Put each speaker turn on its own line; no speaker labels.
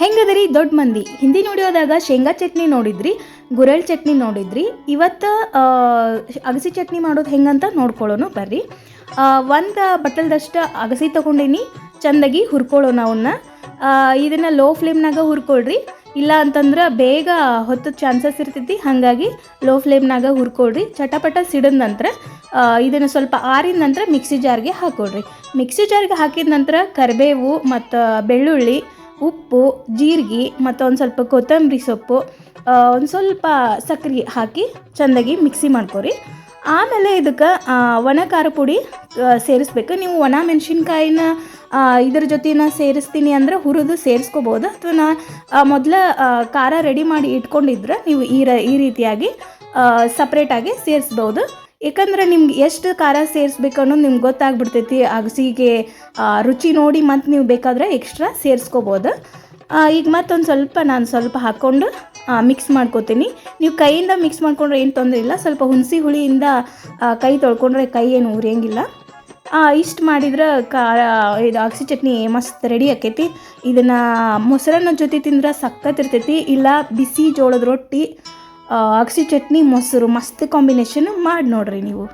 ಹೆಂಗದರಿ ದೊಡ್ಡ ಮಂದಿ? ಹಿಂದಿ ನೋಡಿಯೋದಾಗ ಶೇಂಗಾ ಚಟ್ನಿ ನೋಡಿದ್ರಿ, ಗುರೆಳ್ ಚಟ್ನಿ ನೋಡಿದ್ರಿ. ಇವತ್ತು ಅಗಸಿ ಚಟ್ನಿ ಮಾಡೋದು ಹೆಂಗಂತ ನೋಡ್ಕೊಳ್ಳೋಣ ಬರ್ರಿ. ಒಂದು ಬಟ್ಟಲ್ದಷ್ಟು ಅಗಸಿ ತಗೊಂಡಿನಿ, ಚಂದಾಗಿ ಹುರ್ಕೊಳ್ಳೋಣ ಅವನ್ನ ಇದನ್ನು ಲೋ ಫ್ಲೇಮ್ನಾಗ ಹುರ್ಕೊಳ್ರಿ. ಇಲ್ಲ ಅಂತಂದ್ರೆ ಬೇಗ ಹೊತ್ತು ಚಾನ್ಸಸ್ ಇರ್ತೈತಿ, ಹಾಗಾಗಿ ಲೋ ಫ್ಲೇಮ್ನಾಗ ಹುರ್ಕೊಳ್ರಿ. ಚಟಪಟ ಸಿಡಿದ ನಂತರ ಇದನ್ನು ಸ್ವಲ್ಪ ಆರಿದ ನಂತರ ಮಿಕ್ಸಿ ಜಾರ್ಗೆ ಹಾಕೊಳ್ರಿ. ಮಿಕ್ಸಿ ಜಾರ್ಗೆ ಹಾಕಿದ ನಂತರ ಕರಿಬೇವು ಮತ್ತು ಬೆಳ್ಳುಳ್ಳಿ ಉಪ್ಪು, ಜೀರಿಗೆ ಮತ್ತು ಒಂದು ಸ್ವಲ್ಪ ಕೊತ್ತಂಬರಿ ಸೊಪ್ಪು ಒಂದು ಸ್ವಲ್ಪ ಸಕ್ಕರೆ ಹಾಕಿ ಚೆಂದಾಗಿ ಮಿಕ್ಸಿ ಮಾಡ್ಕೊರಿ. ಆಮೇಲೆ ಇದಕ್ಕೆ ಒಣ ಖಾರ ಪುಡಿ ಸೇರಿಸ್ಬೇಕು. ನೀವು ಒಣ ಮೆಣಸಿನ್ಕಾಯಿನ ಇದ್ರ ಜೊತೆನ ಸೇರಿಸ್ತೀನಿ ಅಂದ್ರೆ ಹುರಿದು ಸೇರಿಸ್ಕೋಬೋದು ಅಥವಾ ನಾ ಮೊದಲ ಖಾರ ರೆಡಿ ಮಾಡಿ ಇಟ್ಕೊಂಡಿದ್ರೆ ನೀವು ಈ ಈ ರೀತಿಯಾಗಿ ಸಪ್ರೇಟಾಗಿ ಸೇರಿಸ್ಬೋದು ಯಾಕಂದ್ರೆ ನಿಮ್ಗೆ ಎಷ್ಟು ಖಾರ ಸೇರಿಸ್ಬೇಕು ಅನ್ನೋದು ನಿಮ್ಗೆ ಗೊತ್ತಾಗ್ಬಿಡ್ತೈತಿ. ಅಗಸಿಗೆ ರುಚಿ ನೋಡಿ ಮತ್ತು ನೀವು ಬೇಕಾದರೆ ಎಕ್ಸ್ಟ್ರಾ ಸೇರಿಸ್ಕೋಬೋದು. ಈಗ ಮತ್ತೊಂದು ಸ್ವಲ್ಪ ನಾನು ಸ್ವಲ್ಪ ಹಾಕ್ಕೊಂಡು ಮಿಕ್ಸ್ ಮಾಡ್ಕೋತೀನಿ. ನೀವು ಕೈಯಿಂದ ಮಿಕ್ಸ್ ಮಾಡ್ಕೊಂಡ್ರೆ ಏನು ತೊಂದರೆ ಇಲ್ಲ. ಸ್ವಲ್ಪ ಹುಣಸಿ ಹುಳಿಯಿಂದ ಕೈ ತೊಳ್ಕೊಂಡ್ರೆ ಕೈ ಏನು ಉರಿಯಂಗಿಲ್ಲ. ಇಷ್ಟು ಮಾಡಿದ್ರೆ ಖಾರ ಇದು ಅಗಸಿ ಚಟ್ನಿ ಮಸ್ತ್ ರೆಡಿ ಆಕೈತಿ. ಇದನ್ನು ಮೊಸರನ್ನ ಜೊತೆ ತಿಂದ್ರೆ ಸಖತ್ತಿರ್ತೈತಿ ಇಲ್ಲ ಬಿಸಿ ಜೋಳದ ರೊಟ್ಟಿ ಅಗಸಿ ಚಟ್ನಿ ಮೊಸರು ಮಸ್ತ್ ಕಾಂಬಿನೇಷನ್ ಮಾಡಿ ನೋಡ್ರಿ ನೀವು.